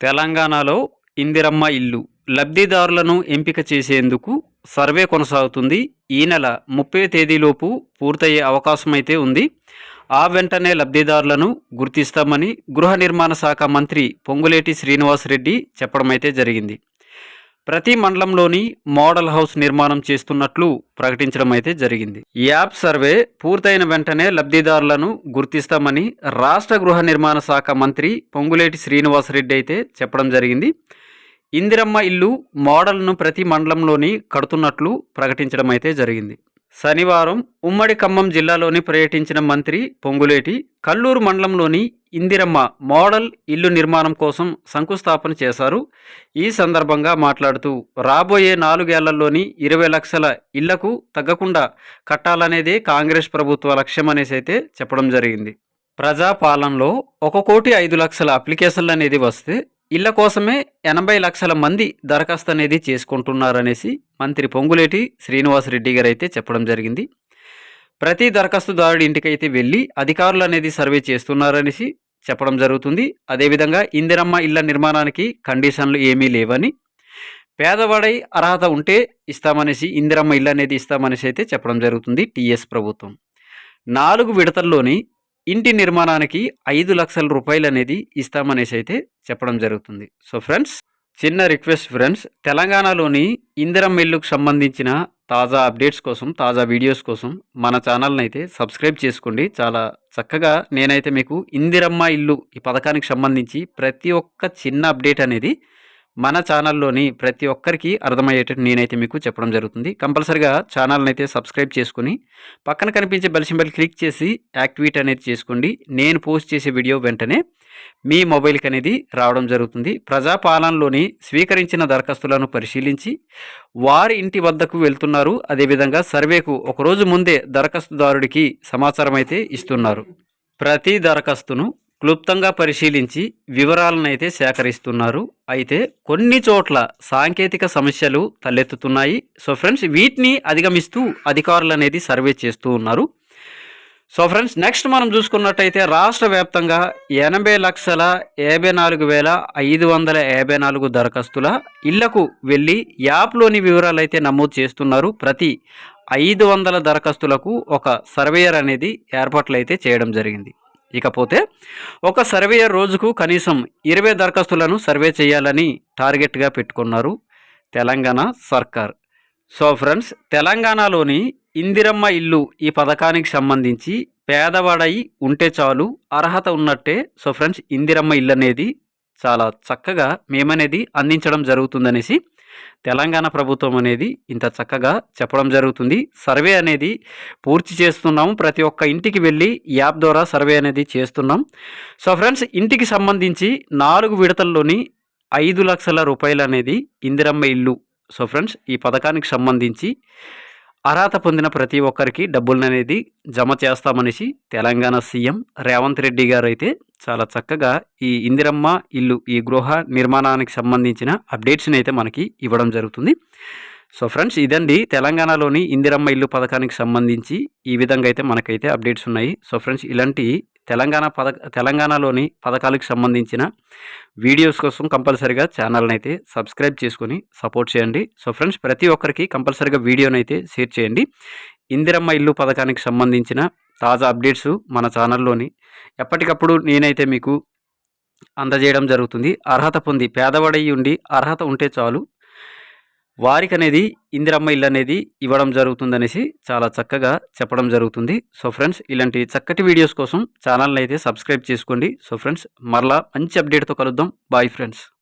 తెలంగాణలో ఇందిరమ్మ ఇల్లు లబ్ధిదారులను ఎంపిక చేసేందుకు సర్వే కొనసాగుతుంది. ఈ నెల ముప్పై తేదీలోపు పూర్తయ్యే అవకాశం అయితే ఉంది. ఆ వెంటనే లబ్ధిదారులను గుర్తిస్తామని గృహ నిర్మాణ శాఖ మంత్రి పొంగులేటి శ్రీనివాసరెడ్డి చెప్పడం అయితే జరిగింది. ప్రతి మండలంలోని మోడల్ హౌస్ నిర్మాణం చేస్తున్నట్లు ప్రకటించడం అయితే జరిగింది. ఈ యాప్ సర్వే పూర్తయిన వెంటనే లబ్ధిదారులను గుర్తిస్తామని రాష్ట్ర గృహ నిర్మాణ శాఖ మంత్రి పొంగులేటి శ్రీనివాసరెడ్డి అయితే చెప్పడం జరిగింది. ఇందిరమ్మ ఇల్లు మోడల్ను ప్రతి మండలంలోని కడుతున్నట్లు ప్రకటించడం అయితే జరిగింది. శనివారం ఉమ్మడి ఖమ్మం జిల్లాలోని పర్యటించిన మంత్రి పొంగులేటి కల్లూరు మండలంలోని ఇందిరమ్మ మోడల్ ఇల్లు నిర్మాణం కోసం శంకుస్థాపన చేశారు. ఈ సందర్భంగా మాట్లాడుతూ రాబోయే నాలుగేళ్ళలోని ఇరవై లక్షల ఇళ్ళకు తగ్గకుండా కట్టాలనేదే కాంగ్రెస్ ప్రభుత్వ లక్ష్యం అనేసి అయితే చెప్పడం జరిగింది. ప్రజాపాలనలో ఒక కోటి ఐదు లక్షల అప్లికేషన్లు అనేది వస్తే ఇళ్ళ కోసమే ఎనభై లక్షల మంది దరఖాస్తు అనేది చేసుకుంటున్నారనేసి మంత్రి పొంగులేటి శ్రీనివాసరెడ్డి గారు అయితే చెప్పడం జరిగింది. ప్రతి దరఖాస్తుదారుడి ఇంటికైతే వెళ్ళి అధికారులు అనేది సర్వే చేస్తున్నారనేసి చెప్పడం జరుగుతుంది. అదేవిధంగా ఇందిరమ్మ ఇళ్ళ నిర్మాణానికి కండిషన్లు ఏమీ లేవని పేదవాడై అర్హత ఉంటే ఇస్తామనేసి ఇందిరమ్మ ఇల్లు అనేది ఇస్తామనేసి అయితే చెప్పడం జరుగుతుంది టీఎస్ ప్రభుత్వం. నాలుగు విడతల్లోని ఇంటి నిర్మాణానికి ఐదు లక్షల రూపాయలు అనేది ఇస్తామనేసి అయితే చెప్పడం జరుగుతుంది. సో ఫ్రెండ్స్ చిన్న రిక్వెస్ట్ ఫ్రెండ్స్ తెలంగాణలోని ఇందిరమ్మ ఇల్లుకు సంబంధించిన తాజా అప్డేట్స్ కోసం తాజా వీడియోస్ కోసం మన ఛానల్ని అయితే సబ్స్క్రైబ్ చేసుకోండి. చాలా చక్కగా నేనైతే మీకు ఇందిరమ్మ ఇల్లు ఈ పథకానికి సంబంధించి ప్రతి ఒక్క చిన్న అప్డేట్ అనేది మన ఛానల్లోని ప్రతి ఒక్కరికి అర్థమయ్యేటట్టు నేనైతే మీకు చెప్పడం జరుగుతుంది. కంపల్సరిగా ఛానల్ని అయితే సబ్స్క్రైబ్ చేసుకుని పక్కన కనిపించే బెల్ సింబల్ క్లిక్ చేసి యాక్టివేట్ అనేది చేసుకోండి. నేను పోస్ట్ చేసే వీడియో వెంటనే మీ మొబైల్కి అనేది రావడం జరుగుతుంది. ప్రజాపాలనలోని స్వీకరించిన దరఖాస్తులను పరిశీలించి వారి ఇంటి వద్దకు వెళ్తున్నారు. అదేవిధంగా సర్వేకు ఒకరోజు ముందే దరఖాస్తుదారుడికి సమాచారం అయితే ఇస్తున్నారు. ప్రతి దరఖాస్తును క్లుప్తంగా పరిశీలించి వివరాలను అయితే సేకరిస్తున్నారు. అయితే కొన్ని చోట్ల సాంకేతిక సమస్యలు తలెత్తుతున్నాయి. సో ఫ్రెండ్స్ వీటిని అధిగమిస్తూ అధికారులు అనేది సర్వే చేస్తూ ఉన్నారు. సో ఫ్రెండ్స్ నెక్స్ట్ మనం చూసుకున్నట్టయితే రాష్ట్ర వ్యాప్తంగా ఎనభై లక్షల యాభై నాలుగు వేల ఐదు వందల యాభై నాలుగు దరఖాస్తుల ఇళ్ళకు వెళ్ళి యాప్లోని వివరాలు అయితే నమోదు చేస్తున్నారు. ప్రతి ఐదు వందల దరఖాస్తులకు ఒక సర్వేయర్ అనేది ఏర్పాట్లు అయితే చేయడం జరిగింది. ఇకపోతే ఒక సర్వేయర్ రోజుకు కనీసం ఇరవై దరఖాస్తులను సర్వే చేయాలని టార్గెట్గా పెట్టుకున్నారు తెలంగాణ సర్కార్. సో ఫ్రెండ్స్ తెలంగాణలోని ఇందిరమ్మ ఇల్లు ఈ పథకానికి సంబంధించి పేదవాడై ఉంటే చాలు అర్హత ఉన్నట్టే సో ఫ్రెండ్స్ ఇందిరమ్మ ఇల్లు అనేది చాలా చక్కగా మేమనేది అందించడం జరుగుతుందనేసి తెలంగాణ ప్రభుత్వం అనేది ఇంత చక్కగా చెప్పడం జరుగుతుంది. సర్వే అనేది పూర్తి చేస్తున్నాము. ప్రతి ఒక్క ఇంటికి వెళ్ళి యాప్ ద్వారా సర్వే అనేది చేస్తున్నాం. సో ఫ్రెండ్స్ ఇంటికి సంబంధించి నాలుగు విడతల్లోని ఐదు లక్షల రూపాయలు అనేది ఇందిరమ్మ ఇల్లు. సో ఫ్రెండ్స్ ఈ పథకానికి సంబంధించి అర్హత పొందిన ప్రతి ఒక్కరికి డబ్బులను అనేది జమ చేస్తామనేసి తెలంగాణ సీఎం రేవంత్ రెడ్డి గారు అయితే చాలా చక్కగా ఈ ఇందిరమ్మ ఇల్లు ఈ గృహ నిర్మాణానికి సంబంధించిన అప్డేట్స్ని అయితే మనకి ఇవ్వడం జరుగుతుంది. సో ఫ్రెండ్స్ ఇదండి తెలంగాణలోని ఇందిరమ్మ ఇల్లు పథకానికి సంబంధించి ఈ విధంగా అయితే మనకైతే అప్డేట్స్ ఉన్నాయి. సో ఫ్రెండ్స్ ఇలాంటి తెలంగాణ పథక తెలంగాణలోని పథకాలకు సంబంధించిన వీడియోస్ కోసం కంపల్సరిగా ఛానల్ని అయితే సబ్స్క్రైబ్ చేసుకొని సపోర్ట్ చేయండి. సో ఫ్రెండ్స్ ప్రతి ఒక్కరికి కంపల్సరీగా వీడియోని అయితే షేర్ చేయండి. ఇందిరమ్మ ఇల్లు పథకానికి సంబంధించిన తాజా అప్డేట్స్ మన ఛానల్లోని ఎప్పటికప్పుడు నేనైతే మీకు అందజేయడం జరుగుతుంది. అర్హత పొంది పేదవాడై ఉండి అర్హత ఉంటే చాలు. వారికి అనేది ఇందిరమ్మ ఇల్లు అనేది ఇవ్వడం జరుగుతుందనేసి చాలా చక్కగా చెప్పడం జరుగుతుంది. సో ఫ్రెండ్స్ ఇలాంటి చక్కటి వీడియోస్ కోసం ఛానల్ని అయితే సబ్స్క్రైబ్ చేసుకోండి. సో ఫ్రెండ్స్ మరలా మంచి అప్డేట్తో కలుద్దాం. Bye friends.